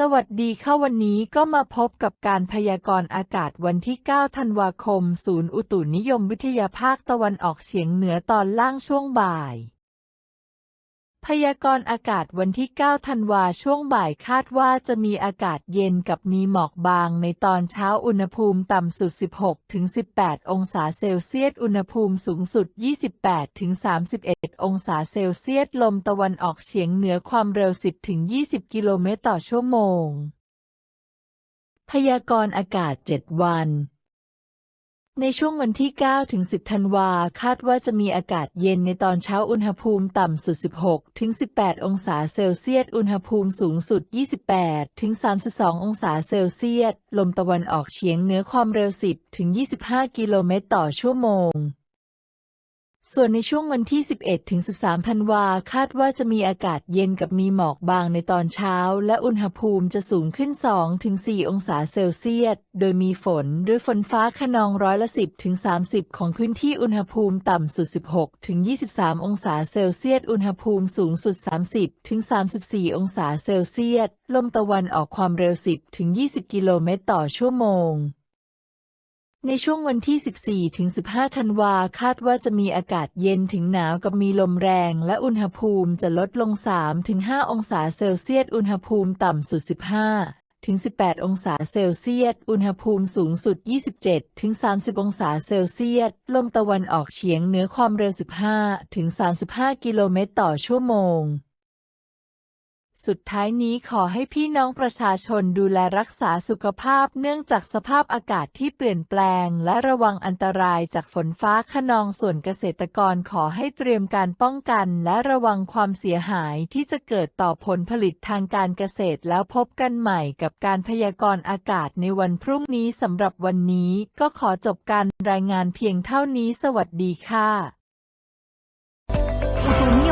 สวัสดีค่ะวันนี้ก็มาพบกับการพยากรณ์อากาศวันที่ 9 ธันวาคม ศูนย์อุตุนิยมวิทยาภาคตะวันออกเฉียงเหนือตอนล่างช่วงบ่าย พยากรณ์อากาศวันที่ 9 ธันวาช่วงบ่ายคาดว่าจะมีอากาศเย็นกับมีหมอกบางในตอนเช้าอุณหภูมิต่ำสุด 16ถึง18 องศาเซลเซียส อุณหภูมิสูงสุด 28ถึง31 องศาเซลเซียส ลมตะวันออกเฉียงเหนือความเร็ว 10ถึง20 กิโลเมตรต่อชั่วโมง พยากรณ์อากาศ 7 วัน ในช่วงวันที่ 9 ถึง 10 ธันวา คาดว่าจะมีอากาศเย็นในตอนเช้าอุณหภูมิต่ำสุด 16 ถึง 18 องศาเซลเซียส อุณหภูมิสูงสุด 28 ถึง 32 องศาเซลเซียส ลมตะวันออกเฉียงเหนือความเร็ว 10 ถึง 25 กิโลเมตรต่อชั่วโมง ส่วนในช่วงวันที่ 11 ถึง 13 ธันวาคาดว่าจะมีอากาศเย็นกับมีหมอกบางในตอนเช้า และอุณหภูมิจะสูงขึ้น 2 ถึง 4 องศาเซลเซียส โดยมีฝนด้วยฝนฟ้าขนองร้อยละ 10 ถึง 30 ของพื้นที่อุณหภูมิต่ำสุด 16 ถึง 23 องศาเซลเซียส อุณหภูมิสูงสุด 30 ถึง 34 องศาเซลเซียส ลมตะวันออกความเร็ว 10 ถึง 20 กิโลเมตรต่อชั่วโมง ในช่วงวันที่ 14 ถึง 15 ธันวาคาดว่าจะมีอากาศเย็นถึงหนาวกับมีลมแรง และอุณหภูมิจะลดลง 3 ถึง 5 องศาเซลเซียส อุณหภูมิต่ำสุด 15 ถึง 18 องศาเซลเซียส อุณหภูมิสูงสุด 27 ถึง 30 องศาเซลเซียส ลมตะวันออกเฉียงเหนือความเร็ว 15 ถึง 35 กิโลเมตรต่อชั่วโมง สุดท้ายนี้ขอให้พี่น้องประชาชนดูแลรักษาสุขภาพเนื่องจากสภาพอากาศที่เปลี่ยนแปลง และระวังอันตรายจากฝนฟ้าขนองส่วนเกษตรกรขอให้เตรียมการป้องกัน และระวังความเสียหายที่จะเกิดต่อผลผลิตทางการเกษตรแล้วพบกันใหม่กับการพยากรณ์อากาศในวันพรุ่งนี้สำหรับวันนี้ ก็ขอจบการรายงานเพียงเท่านี้สวัสดีค่ะ